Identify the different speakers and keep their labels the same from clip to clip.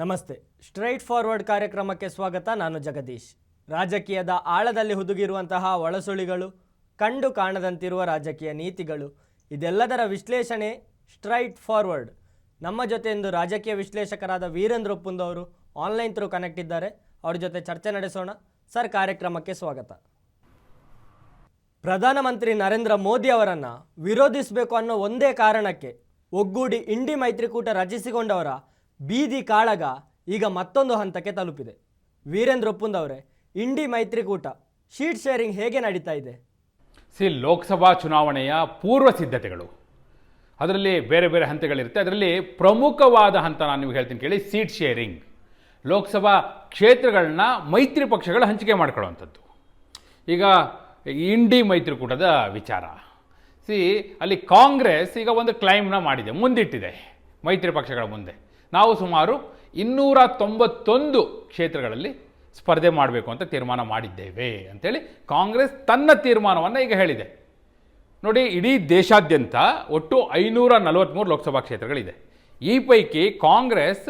Speaker 1: ನಮಸ್ತೆ. Straight forward ಕಾರ್ಯಕ್ರಮಕ್ಕೆ ಸ್ವಾಗತ. ನಾನು ಜಗದೀಶ್. ರಾಜಕೀಯದ ಆಳದಲ್ಲಿ ಹುದುಗಿರುವಂತಹ ಒಳಸುಳಿಗಳು ಕಂಡು ಕಾಣದಂತಿರುವ ರಾಜಕೀಯ ನೀತಿಗಳು, ಇದೆಲ್ಲದರ ವಿಶ್ಲೇಷಣೆ ಸ್ಟ್ರೈಟ್ ಫಾರ್ವರ್ಡ್. ನಮ್ಮ ಜೊತೆ ಇಂದು ರಾಜಕೀಯ ವಿಶ್ಲೇಷಕರಾದ ವೀರೇಂದ್ರ ಒಪ್ಪುಂದು ಅವರು ಆನ್ಲೈನ್ ಥ್ರೂ ಕನೆಕ್ಟ್ ಇದ್ದಾರೆ. ಅವ್ರ ಜೊತೆ ಚರ್ಚೆ ನಡೆಸೋಣ. ಸರ್, ಕಾರ್ಯಕ್ರಮಕ್ಕೆ ಸ್ವಾಗತ. ಪ್ರಧಾನಮಂತ್ರಿ ನರೇಂದ್ರ ಮೋದಿ ಅವರನ್ನು ವಿರೋಧಿಸಬೇಕು ಅನ್ನೋ ಒಂದೇ ಕಾರಣಕ್ಕೆ ಒಗ್ಗೂಡಿ ಇಂಡಿ ಮೈತ್ರಿಕೂಟ ರಚಿಸಿಕೊಂಡವರ ಬೀದಿ ಕಾಳಗ ಈಗ ಮತ್ತೊಂದು ಹಂತಕ್ಕೆ ತಲುಪಿದೆ. ವೀರೇಂದ್ರ ಒಪ್ಪುಂದ್ ಅವರೇ ಇಂಡಿ ಮೈತ್ರಿಕೂಟ ಶೀಟ್ ಶೇರಿಂಗ್ ಹೇಗೆ ನಡೀತಾ ಇದೆ?
Speaker 2: ಸಿ, ಲೋಕಸಭಾ ಚುನಾವಣೆಯ ಪೂರ್ವ ಸಿದ್ಧತೆಗಳು. ಅದರಲ್ಲಿ ಬೇರೆ ಬೇರೆ ಹಂತಗಳಿರುತ್ತೆ. ಅದರಲ್ಲಿ ಪ್ರಮುಖವಾದ ಹಂತ ನಾನು ನಿಮಗೆ ಹೇಳ್ತೀನಿ ಕೇಳಿ, ಸೀಟ್ ಶೇರಿಂಗ್. ಲೋಕಸಭಾ ಕ್ಷೇತ್ರಗಳನ್ನ ಮೈತ್ರಿ ಪಕ್ಷಗಳು ಹಂಚಿಕೆ ಮಾಡ್ಕೊಳ್ಳುವಂಥದ್ದು. ಈಗ ಇಂಡಿ ಮೈತ್ರಿಕೂಟದ ವಿಚಾರ. ಸಿ, ಅಲ್ಲಿ ಕಾಂಗ್ರೆಸ್ ಈಗ ಒಂದು ಕ್ಲೈಮ್ನ ಮಾಡಿದೆ, ಮುಂದಿಟ್ಟಿದೆ ಮೈತ್ರಿ ಪಕ್ಷಗಳ ಮುಂದೆ. ನಾವು ಸುಮಾರು ಇನ್ನೂರ ತೊಂಬತ್ತೊಂದು ಕ್ಷೇತ್ರಗಳಲ್ಲಿ ಸ್ಪರ್ಧೆ ಮಾಡಬೇಕು ಅಂತ ತೀರ್ಮಾನ ಮಾಡಿದ್ದೇವೆ ಅಂತೇಳಿ ಕಾಂಗ್ರೆಸ್ ತನ್ನ ತೀರ್ಮಾನವನ್ನು ಈಗ ಹೇಳಿದೆ. ನೋಡಿ, ಇಡೀ ದೇಶಾದ್ಯಂತ ಒಟ್ಟು ಐನೂರ ನಲವತ್ತ್ಮೂರು ಲೋಕಸಭಾ ಕ್ಷೇತ್ರಗಳಿದೆ. ಈ ಪೈಕಿ ಕಾಂಗ್ರೆಸ್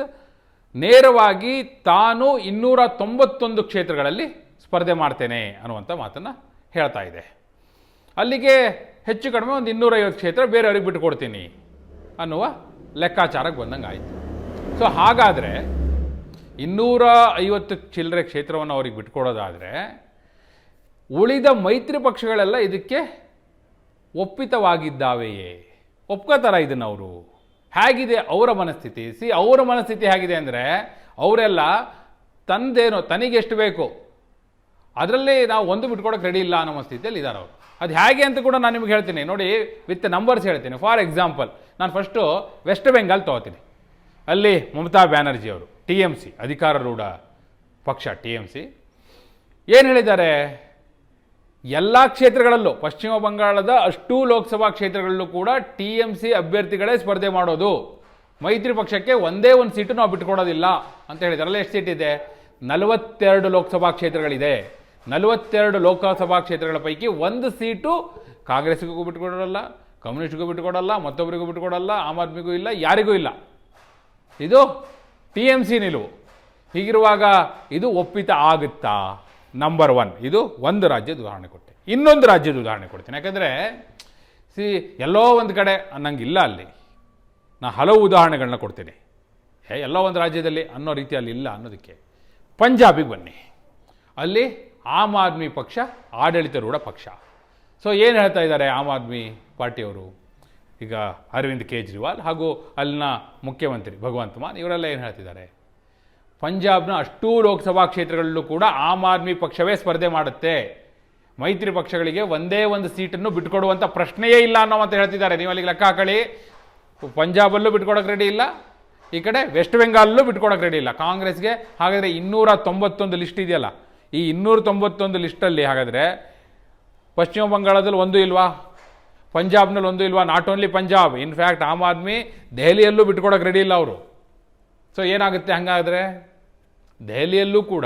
Speaker 2: ನೇರವಾಗಿ ತಾನು ಇನ್ನೂರ ತೊಂಬತ್ತೊಂದು ಕ್ಷೇತ್ರಗಳಲ್ಲಿ ಸ್ಪರ್ಧೆ ಮಾಡ್ತೇನೆ ಅನ್ನುವಂಥ ಮಾತನ್ನು ಹೇಳ್ತಾ ಇದೆ. ಅಲ್ಲಿಗೆ ಹೆಚ್ಚು ಕಡಿಮೆ ಒಂದು ಇನ್ನೂರೈವತ್ತು ಕ್ಷೇತ್ರ ಬೇರೆಯವ್ರಿಗೆ ಬಿಟ್ಟುಕೊಡ್ತೀನಿ ಅನ್ನುವ ಲೆಕ್ಕಾಚಾರಕ್ಕೆ ಬಂದಂಗೆ ಆಯಿತು ಸೊ ಹಾಗಾದರೆ ಇನ್ನೂರ ಐವತ್ತು ಚಿಲ್ಲರೆ ಕ್ಷೇತ್ರವನ್ನು ಅವ್ರಿಗೆ ಬಿಟ್ಕೊಡೋದಾದರೆ ಉಳಿದ ಮೈತ್ರಿ ಪಕ್ಷಗಳೆಲ್ಲ ಇದಕ್ಕೆ ಒಪ್ಪಿತವಾಗಿದ್ದಾವೆಯೇ? ಒಪ್ಕೋತಾರ ಇದನ್ನು ಅವರು. ಹೇಗಿದೆ ಅವರ ಮನಸ್ಥಿತಿ? ಸಿ, ಅವರ ಮನಸ್ಥಿತಿ ಹೇಗಿದೆ ಅಂದರೆ ಅವರೆಲ್ಲ ತಂದೇನೋ, ತನಿಗೆ ಎಷ್ಟು ಬೇಕು? ಅದರಲ್ಲಿ ನಾವು ಒಂದು ಬಿಟ್ಕೊಡೋಕೆ ರೆಡಿ ಇಲ್ಲ ಅನ್ನೋ ಸ್ಥಿತಿಯಲ್ಲಿ ಇದ್ದಾರೆ ಅವರು. ಅದು ಹೇಗೆ ಅಂತ ಕೂಡ ನಾನು ನಿಮ್ಗೆ ಹೇಳ್ತೀನಿ. ನೋಡಿ ವಿತ್ ನಂಬರ್ಸ್ ಹೇಳ್ತೀನಿ. ಫಾರ್ ಎಕ್ಸಾಂಪಲ್ ನಾನು ಫಸ್ಟು ವೆಸ್ಟ್ ಬೆಂಗಾಲ್ ತೊಗೋತೀನಿ. ಅಲ್ಲಿ ಮಮತಾ ಬ್ಯಾನರ್ಜಿ ಅವರು, ಟಿ ಎಂ ಸಿ, ಅಧಿಕಾರರೂಢ ಪಕ್ಷ, ಟಿ ಎಂ ಸಿ. ಏನು ಹೇಳಿದ್ದಾರೆ? ಎಲ್ಲ ಕ್ಷೇತ್ರಗಳಲ್ಲೂ, ಪಶ್ಚಿಮ ಬಂಗಾಳದ ಅಷ್ಟೂ ಲೋಕಸಭಾ ಕ್ಷೇತ್ರಗಳಲ್ಲೂ ಕೂಡ ಟಿ ಎಂ ಸಿ ಅಭ್ಯರ್ಥಿಗಳೇ ಸ್ಪರ್ಧೆ ಮಾಡೋದು. ಮೈತ್ರಿ ಪಕ್ಷಕ್ಕೆ ಒಂದೇ ಒಂದು ಸೀಟು ನಾವು ಬಿಟ್ಕೊಡೋದಿಲ್ಲ ಅಂತ ಹೇಳಿದಾರಲ್ಲ ಎಷ್ಟು ಸೀಟ್ ಇದೆ? ನಲವತ್ತೆರಡು ಲೋಕಸಭಾ ಕ್ಷೇತ್ರಗಳಿದೆ. ನಲವತ್ತೆರಡು ಲೋಕಸಭಾ ಕ್ಷೇತ್ರಗಳ ಪೈಕಿ ಒಂದು ಸೀಟು ಕಾಂಗ್ರೆಸ್ಗೂ ಬಿಟ್ಕೊಡೋಲ್ಲ ಕಮ್ಯುನಿಸ್ಟ್ಗೂ ಬಿಟ್ಕೊಡಲ್ಲ ಮತ್ತೊಬ್ಬರಿಗೂ ಬಿಟ್ಕೊಡಲ್ಲ, ಆಮ್ ಆದ್ಮಿಗೂ ಇಲ್ಲ, ಯಾರಿಗೂ ಇಲ್ಲ. ಇದು ಟಿ ಎಂ ಸಿ ನಿಲುವು. ಹೀಗಿರುವಾಗ ಇದು ಒಪ್ಪಿತ ಆಗುತ್ತಾ? ನಂಬರ್ ಒನ್ ಇದು ಒಂದು ರಾಜ್ಯದ ಉದಾಹರಣೆ ಕೊಟ್ಟೆ. ಇನ್ನೊಂದು ರಾಜ್ಯದ ಉದಾಹರಣೆ ಕೊಡ್ತೀನಿ. ಯಾಕಂದರೆ, ಸಿ, ಎಲ್ಲೋ ಒಂದು ಕಡೆ ಅನ್ನಂಗಿಲ್ಲ ಅಲ್ಲಿ. ನಾ ಹಲವು ಉದಾಹರಣೆಗಳನ್ನ ಕೊಡ್ತೀನಿ. ಹೇ, ಎಲ್ಲೋ ಒಂದು ರಾಜ್ಯದಲ್ಲಿ ಅನ್ನೋ ರೀತಿಯಲ್ಲಿ ಇಲ್ಲ ಅನ್ನೋದಕ್ಕೆ. ಪಂಜಾಬಿಗೆ ಬನ್ನಿ. ಅಲ್ಲಿ ಆಮ್ ಆದ್ಮಿ ಪಕ್ಷ, ಆಡಳಿತರೂಢ ಪಕ್ಷ. ಸೊ ಏನು ಹೇಳ್ತಾ ಇದ್ದಾರೆ ಆಮ್ ಆದ್ಮಿ ಪಾರ್ಟಿಯವರು? ಈಗ ಅರವಿಂದ್ ಕೇಜ್ರಿವಾಲ್ ಹಾಗೂ ಅಲ್ಲಿನ ಮುಖ್ಯಮಂತ್ರಿ ಭಗವಂತ ಮಾನ್ ಇವರೆಲ್ಲ ಏನು ಹೇಳ್ತಿದ್ದಾರೆ? ಪಂಜಾಬ್ನ ಅಷ್ಟೂ ಲೋಕಸಭಾ ಕ್ಷೇತ್ರಗಳಲ್ಲೂ ಕೂಡ ಆಮ್ ಆದ್ಮಿ ಪಕ್ಷವೇ ಸ್ಪರ್ಧೆ ಮಾಡುತ್ತೆ. ಮೈತ್ರಿ ಪಕ್ಷಗಳಿಗೆ ಒಂದೇ ಒಂದು ಸೀಟನ್ನು ಬಿಟ್ಕೊಡುವಂಥ ಪ್ರಶ್ನೆಯೇ ಇಲ್ಲ ಅನ್ನೋ ಅಂತ ಹೇಳ್ತಿದ್ದಾರೆ. ನೀವು ಅಲ್ಲಿಗೆ ಲೆಕ್ಕ ಹಾಕಳಿ ಪಂಜಾಬಲ್ಲೂ ಬಿಟ್ಕೊಡೋಕೆ ರೆಡಿ ಇಲ್ಲ. ಈ ಕಡೆ ವೆಸ್ಟ್ ಬೆಂಗಾಲಲ್ಲೂ ಬಿಟ್ಕೊಡೋಕೆ ರೆಡಿ ಇಲ್ಲ. ಕಾಂಗ್ರೆಸ್ಗೆ ಹಾಗಾದರೆ ಇನ್ನೂರ ತೊಂಬತ್ತೊಂದು ಲಿಸ್ಟ್ ಇದೆಯಲ್ಲ? ಈ ಇನ್ನೂರ ತೊಂಬತ್ತೊಂದು ಲಿಸ್ಟಲ್ಲಿ ಹಾಗಾದರೆ ಪಶ್ಚಿಮ ಬಂಗಾಳದಲ್ಲಿ ಒಂದು ಇಲ್ವಾ? ಪಂಜಾಬ್ನಲ್ಲಿ ಒಂದು ಇಲ್ವಾ? Not only Punjab in fact Aam Aadmi ದೆಹಲಿಯಲ್ಲೂ ಬಿಟ್ಕೊಡೋಕೆ ರೆಡಿ ಇಲ್ಲ ಅವರು. ಸೊ ಏನಾಗುತ್ತೆ ಹಂಗಾದರೆ? ದೆಹಲಿಯಲ್ಲೂ ಕೂಡ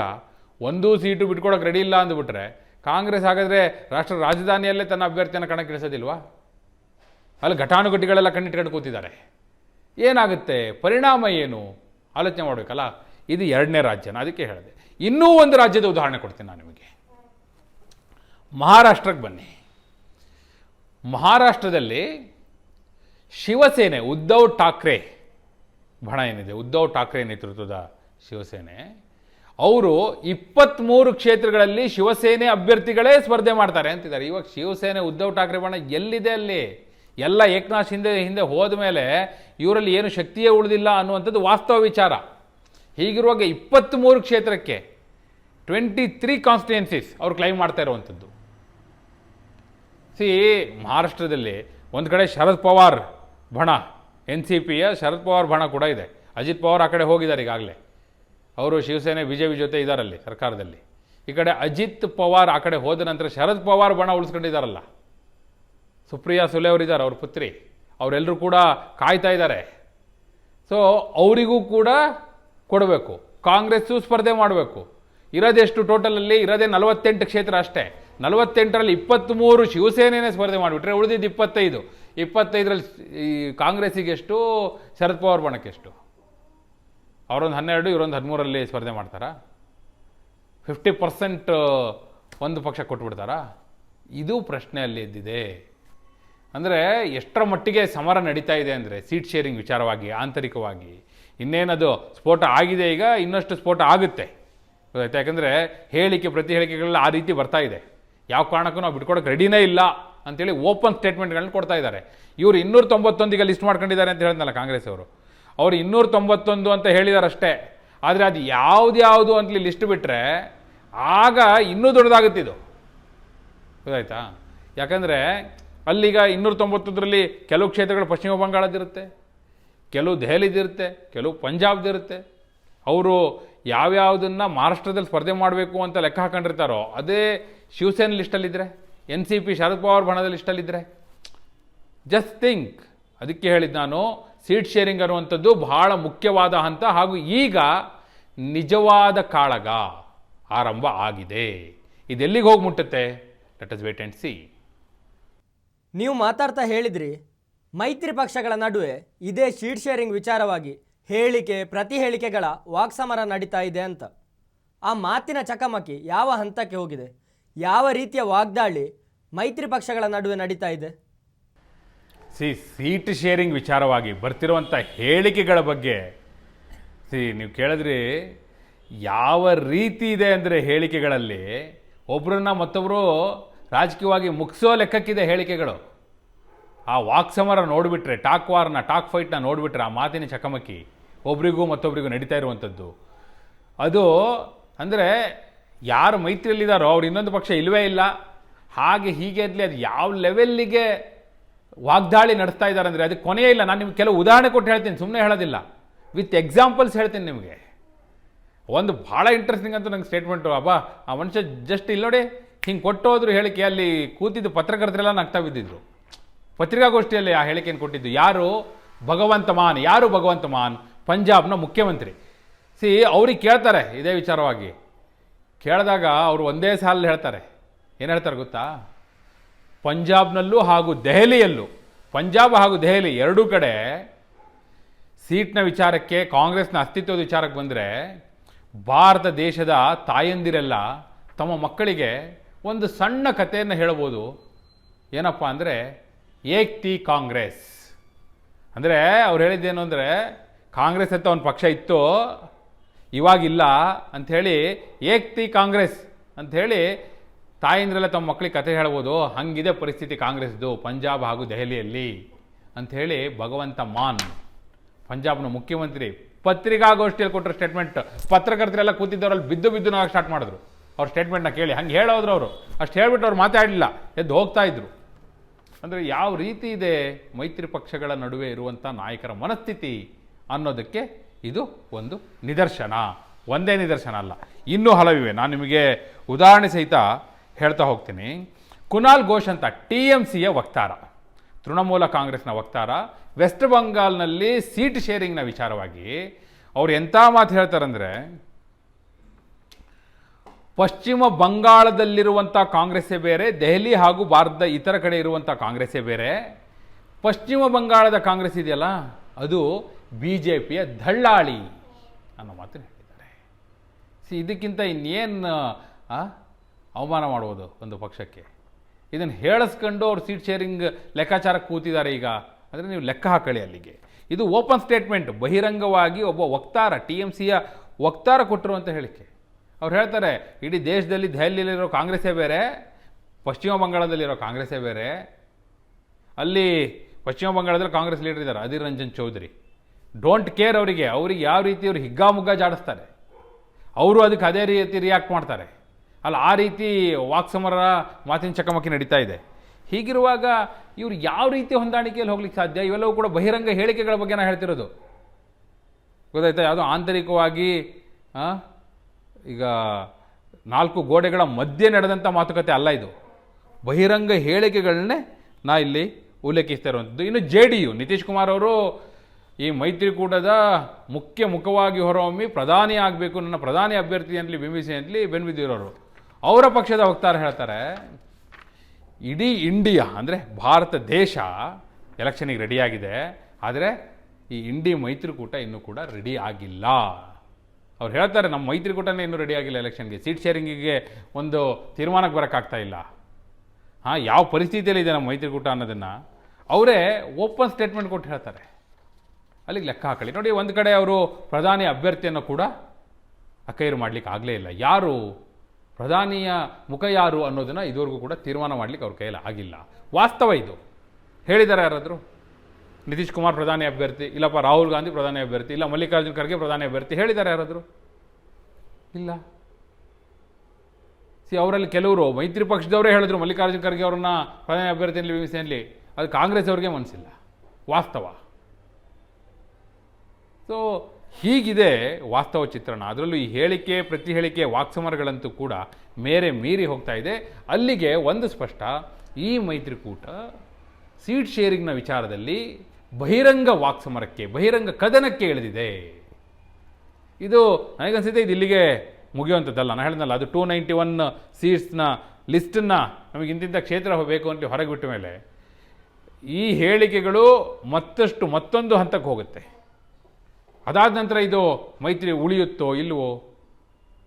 Speaker 2: ಒಂದು ಸೀಟು ಬಿಟ್ಕೊಡೋಕೆ ರೆಡಿ ಇಲ್ಲ ಅಂದ್ಬಿಟ್ರೆ ಕಾಂಗ್ರೆಸ್ ಹಾಗಾದರೆ ರಾಷ್ಟ್ರ ರಾಜಧಾನಿಯಲ್ಲೇ ತನ್ನ ಅಭ್ಯರ್ಥಿಯನ್ನು ಕಣಕ್ಕಿಳಿಸೋದಿಲ್ವಾ? ಅಲ್ಲಿ ಘಟಾನುಘಟಿಗಳೆಲ್ಲ ಕಣ್ಣಿಟ್ಕೊಂಡು ಕೂತಿದ್ದಾರೆ. ಏನಾಗುತ್ತೆ? ಪರಿಣಾಮ ಏನು? ಆಲೋಚನೆ ಮಾಡಬೇಕಲ್ಲ? ಇದು ಎರಡನೇ ರಾಜ್ಯನ, ಅದಕ್ಕೆ ಹೇಳಿದೆ. ಇನ್ನೂ ಒಂದು ರಾಜ್ಯದ ಉದಾಹರಣೆ ಕೊಡ್ತೀನಿ ನಾನು ನಿಮಗೆ. ಮಹಾರಾಷ್ಟ್ರಕ್ಕೆ ಬನ್ನಿ. ಮಹಾರಾಷ್ಟ್ರದಲ್ಲಿ ಶಿವಸೇನೆ, ಉದ್ಧವ್ ಠಾಕ್ರೆ ಬಣ ಏನಿದೆ, ಉದ್ಧವ್ ಠಾಕ್ರೆ ನೇತೃತ್ವದ ಶಿವಸೇನೆ, ಅವರು ಇಪ್ಪತ್ತ್ಮೂರು ಕ್ಷೇತ್ರಗಳಲ್ಲಿ ಶಿವಸೇನೆ ಅಭ್ಯರ್ಥಿಗಳೇ ಸ್ಪರ್ಧೆ ಮಾಡ್ತಾರೆ ಅಂತಿದ್ದಾರೆ. ಇವಾಗ ಶಿವಸೇನೆ, ಉದ್ಧವ್ ಠಾಕ್ರೆ ಬಣ ಎಲ್ಲಿದೆ ಅಲ್ಲಿ? ಎಲ್ಲ ಏಕನಾಥ್ ಹಿಂದೆ ಹಿಂದೆ ಹೋದ ಮೇಲೆ ಇವರಲ್ಲಿ ಏನು ಶಕ್ತಿಯೇ ಉಳಿದಿಲ್ಲ ಅನ್ನುವಂಥದ್ದು ವಾಸ್ತವ ವಿಚಾರ. ಹೀಗಿರುವಾಗ ಇಪ್ಪತ್ತ್ಮೂರು ಕ್ಷೇತ್ರಕ್ಕೆ ಟ್ವೆಂಟಿ ತ್ರೀ ಕಾನ್ಸ್ಟಿಟ್ಯೂನ್ಸೀಸ್ ಅವ್ರು ಕ್ಲೈಮ್ ಮಾಡ್ತಾ ಇರುವಂಥದ್ದು. ಸಿ, ಮಹಾರಾಷ್ಟ್ರದಲ್ಲಿ ಒಂದು ಕಡೆ ಶರದ್ ಪವಾರ್ ಬಣ, ಎನ್ ಸಿ ಪಿಯ ಶರದ್ ಪವಾರ್ ಬಣ ಕೂಡ ಇದೆ. ಅಜಿತ್ ಪವಾರ್ ಆ ಕಡೆ ಹೋಗಿದ್ದಾರೆ ಈಗಾಗಲೇ. ಅವರು ಶಿವಸೇನೆ, ಬಿ ಜೆ ಪಿ ಜೊತೆ ಇದ್ದಾರಲ್ಲಿ ಸರ್ಕಾರದಲ್ಲಿ. ಈ ಕಡೆ ಅಜಿತ್ ಪವಾರ್ ಆ ಕಡೆ ಹೋದ ನಂತರ ಶರದ್ ಪವಾರ್ ಬಣ ಉಳಿಸ್ಕೊಂಡಿದ್ದಾರಲ್ಲ ಸುಪ್ರಿಯಾ ಸುಲೆ ಅವರಿದ್ದಾರೆ, ಅವ್ರ ಪುತ್ರಿ. ಅವರೆಲ್ಲರೂ ಕೂಡ ಕಾಯ್ತಾ ಇದ್ದಾರೆ. ಸೊ ಅವರಿಗೂ ಕೂಡ ಕೊಡಬೇಕು. ಕಾಂಗ್ರೆಸ್ಸು ಸ್ಪರ್ಧೆ ಮಾಡಬೇಕು. ಇರೋದೆಷ್ಟು ಟೋಟಲಲ್ಲಿ ಇರೋದೇ ನಲವತ್ತೆಂಟು ಕ್ಷೇತ್ರ ಅಷ್ಟೇ. ನಲವತ್ತೆಂಟರಲ್ಲಿ ಇಪ್ಪತ್ತ್ಮೂರು ಶಿವಸೇನೆಯೇ ಸ್ಪರ್ಧೆ ಮಾಡಿಬಿಟ್ರೆ ಉಳಿದಿದ್ದು ಇಪ್ಪತ್ತೈದು. ಇಪ್ಪತ್ತೈದರಲ್ಲಿ ಈ ಕಾಂಗ್ರೆಸ್ಸಿಗೆ ಎಷ್ಟು, ಶರದ್ ಪವಾರ್ ಬಣಕ್ಕೆ ಎಷ್ಟು? ಅವರೊಂದು ಹನ್ನೆರಡು, ಇವರೊಂದು ಹದಿಮೂರಲ್ಲಿ ಸ್ಪರ್ಧೆ ಮಾಡ್ತಾರಾ? ಫಿಫ್ಟಿ ಪರ್ಸೆಂಟ್ ಒಂದು ಪಕ್ಷ ಕೊಟ್ಬಿಡ್ತಾರಾ? ಇದು ಪ್ರಶ್ನೆಯಲ್ಲಿ ಎದ್ದಿದೆ. ಅಂದರೆ ಎಷ್ಟರ ಮಟ್ಟಿಗೆ ಸಮರ ನಡೀತಾ ಇದೆ ಅಂದರೆ ಸೀಟ್ ಶೇರಿಂಗ್ ವಿಚಾರವಾಗಿ, ಆಂತರಿಕವಾಗಿ, ಇನ್ನೇನದು ಸ್ಫೋಟ ಆಗಿದೆ ಈಗ, ಇನ್ನಷ್ಟು ಸ್ಫೋಟ ಆಗುತ್ತೆ. ಯಾಕಂದರೆ ಹೇಳಿಕೆ ಪ್ರತಿ ಹೇಳಿಕೆಗಳಲ್ಲಿ ಆ ರೀತಿ ಬರ್ತಾ ಇದೆ. ಯಾವ ಕಾರಣಕ್ಕೂ ನಾವು ಬಿಟ್ಕೊಡೋಕೆ ರೆಡಿನೇ ಇಲ್ಲ ಅಂತೇಳಿ ಓಪನ್ ಸ್ಟೇಟ್ಮೆಂಟ್ಗಳನ್ನ ಕೊಡ್ತಾ ಇದ್ದಾರೆ. ಇವರು ಇನ್ನೂರ ತೊಂಬತ್ತೊಂದಿಗೆ ಲಿಸ್ಟ್ ಮಾಡ್ಕೊಂಡಿದ್ದಾರೆ ಅಂತ ಹೇಳಿದ್ನಲ್ಲ ಕಾಂಗ್ರೆಸ್ ಅವರು. ಅವರು ಇನ್ನೂರ ತೊಂಬತ್ತೊಂದು ಅಂತ ಹೇಳಿದಾರಷ್ಟೇ. ಆದರೆ ಅದು ಯಾವುದ್ಯಾವುದು ಅಂತಲಿ ಲಿಸ್ಟ್ ಬಿಟ್ಟರೆ ಆಗ ಇನ್ನೂ ದೊಡ್ಡದಾಗುತ್ತಿದ್ದು ಗೊತ್ತಾಯ್ತಾ? ಯಾಕಂದರೆ ಅಲ್ಲಿಗ ಇನ್ನೂರ ತೊಂಬತ್ತೊಂದರಲ್ಲಿ ಕೆಲವು ಕ್ಷೇತ್ರಗಳು ಪಶ್ಚಿಮ ಬಂಗಾಳದಿರುತ್ತೆ ಕೆಲವು ದೆಹಲಿದಿರುತ್ತೆ ಕೆಲವು ಪಂಜಾಬ್ದಿರುತ್ತೆ. ಅವರು ಯಾವ್ಯಾವುದನ್ನ ಮಹಾರಾಷ್ಟ್ರದಲ್ಲಿ ಸ್ಪರ್ಧೆ ಮಾಡಬೇಕು ಅಂತ ಲೆಕ್ಕ ಹಾಕೊಂಡಿರ್ತಾರೋ, ಅದೇ Shivsena ಲಿಸ್ಟಲ್ಲಿದ್ದರೆ N C P Sharad Pawar ಬಣದ ಲಿಸ್ಟಲ್ಲಿದ್ದರೆ ಜಸ್ಟ್ ಥಿಂಕ್ ಅದಕ್ಕೆ ಹೇಳಿದ್ದು ನಾನು ಸೀಟ್ ಶೇರಿಂಗ್ ಅನ್ನುವಂಥದ್ದು ಬಹಳ ಮುಖ್ಯವಾದ ಹಂತ ಹಾಗೂ ಈಗ ನಿಜವಾದ ಕಾಳಗ ಆರಂಭ ಆಗಿದೆ. ಇದೆಲ್ಲಿಗೆ ಹೋಗಿ ಮುಟ್ಟುತ್ತೆ? Let us wait and see
Speaker 1: ನೀವು ಮಾತಾಡ್ತಾ ಹೇಳಿದ್ರಿ, ಮೈತ್ರಿ ಪಕ್ಷಗಳ ನಡುವೆ ಇದೇ ಸೀಟ್ ಶೇರಿಂಗ್ ವಿಚಾರವಾಗಿ ಹೇಳಿಕೆ, ಪ್ರತಿ ಹೇಳಿಕೆಗಳ ವಾಕ್ಸಮರ ನಡೀತಾ ಇದೆ ಅಂತ. ಆ ಮಾತಿನ ಚಕಮಕಿ ಯಾವ ಹಂತಕ್ಕೆ ಹೋಗಿದೆ? ಯಾವ ರೀತಿಯ ವಾಗ್ದಾಳಿ ಮೈತ್ರಿ ಪಕ್ಷಗಳ ನಡುವೆ ನಡೀತಾ ಇದೆ?
Speaker 2: ಸಿ, ಸೀಟ್ ಶೇರಿಂಗ್ ವಿಚಾರವಾಗಿ ಬರ್ತಿರುವಂಥ ಹೇಳಿಕೆಗಳ ಬಗ್ಗೆ, ಸಿ, ನೀವು ಕೇಳಿದ್ರಿ ಯಾವ ರೀತಿ ಇದೆ ಅಂದರೆ ಹೇಳಿಕೆಗಳಲ್ಲಿ ಒಬ್ಬರನ್ನ ಮತ್ತೊಬ್ಬರು ರಾಜಕೀಯವಾಗಿ ಮುಗಿಸೋ ಲೆಕ್ಕಕ್ಕಿದೆ ಹೇಳಿಕೆಗಳು. ಆ ವಾಕ್ಸಮರ ನೋಡಿಬಿಟ್ರೆ, ಟಾಕ್ ವಾರ್ನ, ಟಾಕ್ ಫೈಟ್ನ ನೋಡಿಬಿಟ್ರೆ ಆ ಮಾತಿನ ಚಕಮಕಿ ಒಬ್ರಿಗೂ ಮತ್ತೊಬ್ಬರಿಗೂ ನಡೀತಾ ಇರುವಂಥದ್ದು. ಅದು ಅಂದರೆ ಯಾರು ಮೈತ್ರಿಯಲ್ಲಿದ್ದಾರೋ ಅವ್ರು ಇನ್ನೊಂದು ಪಕ್ಷ ಇಲ್ಲವೇ ಇಲ್ಲ. ಹಾಗೆ ಹೀಗೆ ಇರಲಿ ಅದು ಯಾವ ಲೆವೆಲ್ಲಿಗೆ ವಾಗ್ದಾಳಿ ನಡೆಸ್ತಾ ಇದ್ದಾರೆ ಅಂದರೆ ಅದಕ್ಕೆ ಕೊನೆಯೇ ಇಲ್ಲ. ನಾನು ನಿಮ್ಗೆ ಕೆಲವು ಉದಾಹರಣೆ ಕೊಟ್ಟು ಹೇಳ್ತೀನಿ ಸುಮ್ಮನೆ ಹೇಳೋದಿಲ್ಲ. ವಿತ್ ಎಕ್ಸಾಂಪಲ್ಸ್ ಹೇಳ್ತೀನಿ ನಿಮಗೆ. ಒಂದು ಭಾಳ ಇಂಟ್ರೆಸ್ಟಿಂಗ್ ಅಂತ ನಂಗೆ ಸ್ಟೇಟ್ಮೆಂಟು ಅಬ್ಬ, ಆ ಮನುಷ್ಯ ಜಸ್ಟ್ ಇಲ್ಲಿ ನೋಡಿ, ಹಿಂಗೆ ಕೊಟ್ಟೋದ್ರು ಹೇಳಿಕೆ, ಅಲ್ಲಿ ಕೂತಿದ್ದು ಪತ್ರಕರ್ತರೆಲ್ಲ ನಗ್ತಾ ಬಿದ್ದಿದ್ರು. ಪತ್ರಿಕಾಗೋಷ್ಠಿಯಲ್ಲಿ ಆ ಹೇಳಿಕೆಯನ್ನು ಕೊಟ್ಟಿದ್ದು. ಯಾರು ಭಗವಂತ ಮಾನ್, ಯಾರು ಭಗವಂತ ಮಾನ್? ಪಂಜಾಬ್ನ ಮುಖ್ಯಮಂತ್ರಿ. ಸಿ, ಅವ್ರಿಗೆ ಕೇಳ್ತಾರೆ ಇದೇ ವಿಚಾರವಾಗಿ. ಕೇಳಿದಾಗ ಅವರು ಒಂದೇ ಸಾಲ ಹೇಳ್ತಾರೆ. ಏನು ಹೇಳ್ತಾರೆ ಗೊತ್ತಾ? ಪಂಜಾಬ್ನಲ್ಲೂ ಹಾಗೂ ದೆಹಲಿಯಲ್ಲೂ, ಪಂಜಾಬ್ ಹಾಗೂ ದೆಹಲಿ ಎರಡೂ ಕಡೆ ಸೀಟ್ನ ವಿಚಾರಕ್ಕೆ, ಕಾಂಗ್ರೆಸ್ನ ಅಸ್ತಿತ್ವದ ವಿಚಾರಕ್ಕೆ ಬಂದರೆ, ಭಾರತ ದೇಶದ ತಾಯಂದಿರೆಲ್ಲ ತಮ್ಮ ಮಕ್ಕಳಿಗೆ ಒಂದು ಸಣ್ಣ ಕಥೆಯನ್ನು ಹೇಳ್ಬೋದು. ಏನಪ್ಪ ಅಂದರೆ ಏಕ್ತಿ ಕಾಂಗ್ರೆಸ್. ಅಂದರೆ ಅವ್ರು ಹೇಳಿದ್ದೇನು ಅಂದರೆ ಕಾಂಗ್ರೆಸ್ ಅಂತ ಒಂದು ಪಕ್ಷ ಇತ್ತು, ಇವಾಗಿಲ್ಲ ಅಂಥೇಳಿ ಏಕ್ತಿ ಕಾಂಗ್ರೆಸ್ ಅಂಥೇಳಿ ತಾಯಂದ್ರೆಲ್ಲ ತಮ್ಮ ಮಕ್ಕಳಿಗೆ ಕಥೆ ಹೇಳ್ಬೋದು, ಹಂಗಿದೆ ಪರಿಸ್ಥಿತಿ ಕಾಂಗ್ರೆಸ್ದು, ಪಂಜಾಬ್ ಹಾಗೂ ದೆಹಲಿಯಲ್ಲಿ ಅಂಥೇಳಿ ಭಗವಂತ ಮಾನ್, ಪಂಜಾಬ್ನ ಮುಖ್ಯಮಂತ್ರಿ ಪತ್ರಿಕಾಗೋಷ್ಠಿಯಲ್ಲಿ ಕೊಟ್ಟರು ಸ್ಟೇಟ್ಮೆಂಟ್ ಪತ್ರಕರ್ತರೆಲ್ಲ ಕೂತಿದ್ದವರಲ್ಲಿ ಬಿದ್ದು ಬಿದ್ದು ನಾವು ಸ್ಟಾರ್ಟ್ ಮಾಡಿದ್ರು. ಅವ್ರ ಸ್ಟೇಟ್ಮೆಂಟ್ನ ಕೇಳಿ, ಹಂಗೆ ಹೇಳೋದ್ರು ಅವರು. ಅಷ್ಟು ಹೇಳ್ಬಿಟ್ಟು ಅವ್ರು ಮಾತಾಡಲಿಲ್ಲ, ಎದ್ದು ಹೋಗ್ತಾ ಇದ್ರು. ಅಂದರೆ ಯಾವ ರೀತಿ ಇದೆ ಮೈತ್ರಿ ಪಕ್ಷಗಳ ನಡುವೆ ಇರುವಂಥ ನಾಯಕರ ಮನಸ್ಥಿತಿ? ಅನ್ನೋದಕ್ಕೆ ಇದು ಒಂದು ನಿದರ್ಶನ. ಒಂದೇ ನಿದರ್ಶನ ಅಲ್ಲ. ಇನ್ನೂ ಹಲವಿವೆ. ನಾನು ನಿಮಗೆ ಉದಾಹರಣೆ ಸಹಿತ ಹೇಳ್ತಾ ಹೋಗ್ತೀನಿ. ಕುನಾಲ್ ಘೋಷ್ ಅಂತ ಟಿ ಎಂ ಸಿಯ ವಕ್ತಾರ. ತೃಣಮೂಲ ಕಾಂಗ್ರೆಸ್ನ ವಕ್ತಾರ. ವೆಸ್ಟ್ ಬಂಗಾಲ್ನಲ್ಲಿ ಸೀಟ್ ಶೇರಿಂಗ್ನ ವಿಚಾರವಾಗಿ ಅವ್ರು ಎಂಥ ಮಾತು ಹೇಳ್ತಾರಂದರೆ, ಪಶ್ಚಿಮ ಬಂಗಾಳದಲ್ಲಿರುವಂಥ ಕಾಂಗ್ರೆಸ್ಸೇ ಬೇರೆ, ದೆಹಲಿ ಹಾಗೂ ಭಾರತದ ಇತರ ಕಡೆ ಇರುವಂಥ ಕಾಂಗ್ರೆಸ್ಸೇ ಬೇರೆ. ಪಶ್ಚಿಮ ಬಂಗಾಳದ ಕಾಂಗ್ರೆಸ್ ಇದೆಯಲ್ಲ, ಅದು ಬಿ ಜೆ ಪಿಯ ದಳ್ಳಾಳಿ ಅನ್ನೋ ಮಾತನ್ನು ಹೇಳಿದ್ದಾರೆ. ಸಿ ಇದಕ್ಕಿಂತ ಇನ್ನೇನು ಅವಮಾನ ಮಾಡುವುದು ಒಂದು ಪಕ್ಷಕ್ಕೆ? ಇದನ್ನು ಹೇಳಿಸ್ಕೊಂಡು ಅವ್ರು ಸೀಟ್ ಶೇರಿಂಗ್ ಲೆಕ್ಕಾಚಾರಕ್ಕೆ ಕೂತಿದ್ದಾರೆ ಈಗ. ಅಂದರೆ ನೀವು ಲೆಕ್ಕ ಹಾಕೊಳ್ಳಿ ಅಲ್ಲಿಗೆ. ಇದು ಓಪನ್ ಸ್ಟೇಟ್ಮೆಂಟ್ ಬಹಿರಂಗವಾಗಿ ಒಬ್ಬ ವಕ್ತಾರ ಟಿ ಎಂ ಸಿಯ ವಕ್ತಾರ ಕೊಟ್ಟಿರುವಂಥ ಹೇಳಿಕೆ. ಅವ್ರು ಹೇಳ್ತಾರೆ, ಇಡೀ ದೇಶದಲ್ಲಿ ದೆಹಲಿಯಲ್ಲಿರೋ ಕಾಂಗ್ರೆಸ್ಸೇ ಬೇರೆ, ಪಶ್ಚಿಮ ಬಂಗಾಳದಲ್ಲಿರೋ ಕಾಂಗ್ರೆಸ್ಸೇ ಬೇರೆ. ಅಲ್ಲಿ ಪಶ್ಚಿಮ ಬಂಗಾಳದಲ್ಲಿ ಕಾಂಗ್ರೆಸ್ ಲೀಡರ್ ಇದ್ದಾರೆ, ಅಧೀರ್ ರಂಜನ್ ಚೌಧರಿ. ಡೋಂಟ್ ಕೇರ್ ಅವರಿಗೆ. ಅವ್ರಿಗೆ ಯಾವ ರೀತಿ ಅವರು ಹಿಗ್ಗಾಮುಗ್ಗಾ ಜಾಡಿಸ್ತಾರೆ. ಅವರು ಅದಕ್ಕೆ ಅದೇ ರೀತಿ ರಿಯಾಕ್ಟ್ ಮಾಡ್ತಾರೆ. ಅಲ್ಲ, ಆ ರೀತಿ ವಾಕ್ಸಮರ ಮಾತಿನ ಚಕಮಕಿ ನಡೀತಾ ಇದೆ. ಹೀಗಿರುವಾಗ ಇವರು ಯಾವ ರೀತಿ ಹೊಂದಾಣಿಕೆಯಲ್ಲಿ ಹೋಗ್ಲಿಕ್ಕೆ ಸಾಧ್ಯ? ಇವೆಲ್ಲವೂ ಕೂಡ ಬಹಿರಂಗ ಹೇಳಿಕೆಗಳ ಬಗ್ಗೆ ನಾನು ಹೇಳ್ತಿರೋದು. ಗೊತ್ತಾಯ್ತಾ? ಯಾವುದೋ ಆಂತರಿಕವಾಗಿ ಈಗ ನಾಲ್ಕು ಗೋಡೆಗಳ ಮಧ್ಯೆ ನಡೆದಂಥ ಮಾತುಕತೆ ಅಲ್ಲ ಇದು. ಬಹಿರಂಗ ಹೇಳಿಕೆಗಳನ್ನೇ ನಾ ಇಲ್ಲಿ ಉಲ್ಲೇಖಿಸ್ತಾ ಇರುವಂಥದ್ದು ಇನ್ನು J D U, Nitish Kumar ಅವರು ಈ ಮೈತ್ರಿಕೂಟದ ಮುಖ್ಯ ಮುಖವಾಗಿ ಹೊರಹೊಮ್ಮಿ ಪ್ರಧಾನಿ ಆಗಬೇಕು, ನನ್ನ ಪ್ರಧಾನಿ ಅಭ್ಯರ್ಥಿ ಅಂತಲಿ ಬಿಂಬಿಸಿ ಅಂತಲಿ ಬೆನ್ಬಿದ್ದಿರೋರು ಅವರ ಪಕ್ಷದ ವಕ್ತಾರ ಹೇಳ್ತಾರೆ, ಇಡೀ ಇಂಡಿಯಾ, ಅಂದರೆ ಭಾರತ ದೇಶ ಎಲೆಕ್ಷನಿಗೆ ರೆಡಿಯಾಗಿದೆ ಆದರೆ ಈ ಇಂಡಿ ಮೈತ್ರಿಕೂಟ ಇನ್ನೂ ಕೂಡ ರೆಡಿ ಆಗಿಲ್ಲ. ಅವ್ರು ಹೇಳ್ತಾರೆ, ನಮ್ಮ ಮೈತ್ರಿಕೂಟನೇ ಇನ್ನೂ ರೆಡಿ ಆಗಿಲ್ಲ ಎಲೆಕ್ಷನ್ಗೆ ಸೀಟ್ ಶೇರಿಂಗಿಗೆ ಒಂದು ತೀರ್ಮಾನಕ್ಕೆ ಬರೋಕ್ಕಾಗ್ತಾ ಇಲ್ಲ. ಹಾಂ, ಯಾವ ಪರಿಸ್ಥಿತಿಯಲ್ಲಿ ಇದೆ ನಮ್ಮ ಮೈತ್ರಿಕೂಟ ಅನ್ನೋದನ್ನು? ಅವರೇ ಓಪನ್ ಸ್ಟೇಟ್ಮೆಂಟ್ ಕೊಟ್ಟು ಹೇಳ್ತಾರೆ. ಅಲ್ಲಿಗೆ ಲೆಕ್ಕ ಹಾಕಲಿ. ನೋಡಿ, ಒಂದು ಕಡೆ ಅವರು ಪ್ರಧಾನಿ ಅಭ್ಯರ್ಥಿಯನ್ನು ಕೂಡ ಅಕೈರು ಮಾಡಲಿಕ್ಕೆ ಆಗಲೇ ಇಲ್ಲ. ಯಾರು ಪ್ರಧಾನಿಯ ಮುಖ ಯಾರು ಅನ್ನೋದನ್ನು ಇದುವರೆಗೂ ಕೂಡ ತೀರ್ಮಾನ ಮಾಡಲಿಕ್ಕೆ ಅವ್ರ ಕೈಯಲ್ಲಿ ಆಗಿಲ್ಲ. ವಾಸ್ತವ ಇದು. ಹೇಳಿದ್ದಾರೆ ಯಾರಾದರೂ? ನಿತೀಶ್ ಕುಮಾರ್ ಪ್ರಧಾನಿ ಅಭ್ಯರ್ಥಿ, ಇಲ್ಲಪ್ಪ ರಾಹುಲ್ ಗಾಂಧಿ ಪ್ರಧಾನಿ ಅಭ್ಯರ್ಥಿ, ಇಲ್ಲ ಮಲ್ಲಿಕಾರ್ಜುನ್ ಖರ್ಗೆ ಪ್ರಧಾನಿ ಅಭ್ಯರ್ಥಿ ಹೇಳಿದ್ದಾರೆ ಯಾರಾದರೂ? ಇಲ್ಲ. ಸಿ, ಅವರಲ್ಲಿ ಕೆಲವರು ಮೈತ್ರಿ ಪಕ್ಷದವರೇ ಹೇಳಿದ್ರು ಮಲ್ಲಿಕಾರ್ಜುನ್ ಖರ್ಗೆ ಅವರನ್ನ ಪ್ರಧಾನಿ ಅಭ್ಯರ್ಥಿಯಲ್ಲಿ ವಿಮರ್ಶೆಯಲ್ಲಿ ಅದು ಕಾಂಗ್ರೆಸ್ ಅವ್ರಿಗೆ ಮನಸ್ಸಿಲ್ಲ ವಾಸ್ತವ. ಸೊ ಹೀಗಿದೆ ವಾಸ್ತವ ಚಿತ್ರಣ. ಅದರಲ್ಲೂ ಈ ಹೇಳಿಕೆ, ಪ್ರತಿ ಹೇಳಿಕೆ, ವಾಕ್ಸಮರಗಳಂತೂ ಕೂಡ ಮೇರೆ ಮೀರಿ ಹೋಗ್ತಾ ಇದೆ. ಅಲ್ಲಿಗೆ ಒಂದು ಸ್ಪಷ್ಟ, ಈ ಮೈತ್ರಿಕೂಟ ಸೀಟ್ ಶೇರಿಂಗ್ನ ವಿಚಾರದಲ್ಲಿ ಬಹಿರಂಗ ವಾಕ್ಸಮರಕ್ಕೆ, ಬಹಿರಂಗ ಕದನಕ್ಕೆ ಇಳಿದಿದೆ. ಇದು ನನಗನ್ಸುತ್ತೆ ಇದು ಇಲ್ಲಿಗೆ ಮುಗಿಯುವಂಥದ್ದಲ್ಲ. ನಾನು ಹೇಳಿದ್ನಲ್ಲ, ಅದು ಟೂ ನೈಂಟಿ ಒನ್ ಸೀಟ್ಸ್ನ ಲಿಸ್ಟನ್ನ ನಮಗೆ ಇಂತಿಂಥ ಕ್ಷೇತ್ರ ಹೋಗಬೇಕು ಅಂತ ಹೊರಗೆ ಬಿಟ್ಟ ಮೇಲೆ ಈ ಹೇಳಿಕೆಗಳು ಮತ್ತಷ್ಟು ಮತ್ತೊಂದು ಹಂತಕ್ಕೆ ಹೋಗುತ್ತೆ. ಅದಾದ ನಂತರ ಇದು ಮೈತ್ರಿ ಉಳಿಯುತ್ತೋ ಇಲ್ವೋ?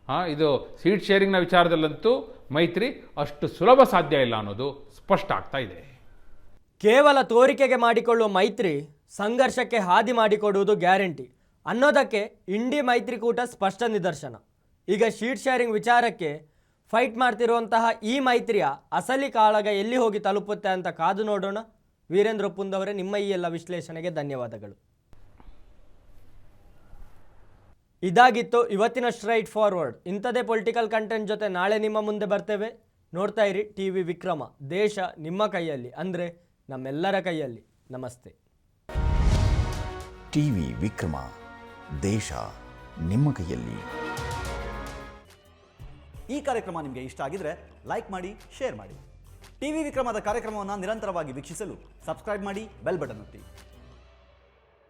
Speaker 2: ಹಾಂ ಇದು ಸೀಟ್ ಶೇರಿಂಗ್ನ ವಿಚಾರದಲ್ಲಂತೂ ಮೈತ್ರಿ ಅಷ್ಟು ಸುಲಭ ಸಾಧ್ಯ ಇಲ್ಲ ಅನ್ನೋದು ಸ್ಪಷ್ಟ ಆಗ್ತಾ ಇದೆ.
Speaker 1: ಕೇವಲ ತೋರಿಕೆಗೆ ಮಾಡಿಕೊಳ್ಳುವ ಮೈತ್ರಿ ಸಂಘರ್ಷಕ್ಕೆ ಹಾದಿ ಮಾಡಿಕೊಡುವುದು ಗ್ಯಾರಂಟಿ. ಅನ್ನೋದಕ್ಕೆ ಇಂಡಿ ಮೈತ್ರಿಕೂಟ ಸ್ಪಷ್ಟ ನಿದರ್ಶನ. ಈಗ ಶೀಟ್ ಶೇರಿಂಗ್ ವಿಚಾರಕ್ಕೆ ಫೈಟ್ ಮಾಡ್ತಿರುವಂತಹ ಈ ಮೈತ್ರಿಯ ಅಸಲಿ ಕಾಳಗ ಎಲ್ಲಿ ಹೋಗಿ ತಲುಪುತ್ತೆ ಅಂತ ಕಾದು ನೋಡೋಣ. ವೀರೇಂದ್ರ ಪುಂದವರೇ ನಿಮ್ಮ ಈ ಎಲ್ಲ ವಿಶ್ಲೇಷಣೆಗೆ ಧನ್ಯವಾದಗಳು. ಇದಾಗಿತ್ತು ಇವತ್ತಿನ ಸ್ಟ್ರೈಟ್ ಫಾರ್ವರ್ಡ್ ಇಂಥದೇ ಪೊಲಿಟಿಕಲ್ ಕಂಟೆಂಟ್ ಜೊತೆ ನಾಳೆ ನಿಮ್ಮ ಮುಂದೆ ಬರ್ತೇವೆ. ನೋಡ್ತಾ ಇರಿ ಟಿ ವಿ ವಿಕ್ರಮ. ದೇಶ ನಿಮ್ಮ ಕೈಯಲ್ಲಿ ಅಂದರೆ ನಮ್ಮೆಲ್ಲರ ಕೈಯಲ್ಲಿ. ನಮಸ್ತೆ.
Speaker 3: ಟಿವಿ ವಿಕ್ರಮ. ದೇಶ ನಿಮ್ಮ ಕೈಯಲ್ಲಿ.
Speaker 4: ಈ ಕಾರ್ಯಕ್ರಮ ನಿಮಗೆ ಇಷ್ಟ ಆಗಿದ್ರೆ ಲೈಕ್ ಮಾಡಿ ಶೇರ್ ಮಾಡಿ. ಟಿವಿ ವಿಕ್ರಮದ ಕಾರ್ಯಕ್ರಮವನ್ನು ನಿರಂತರವಾಗಿ ವೀಕ್ಷಿಸಲು ಸಬ್ಸ್ಕ್ರೈಬ್ ಮಾಡಿ ಬೆಲ್ ಬಟನ್ ಒತ್ತಿ.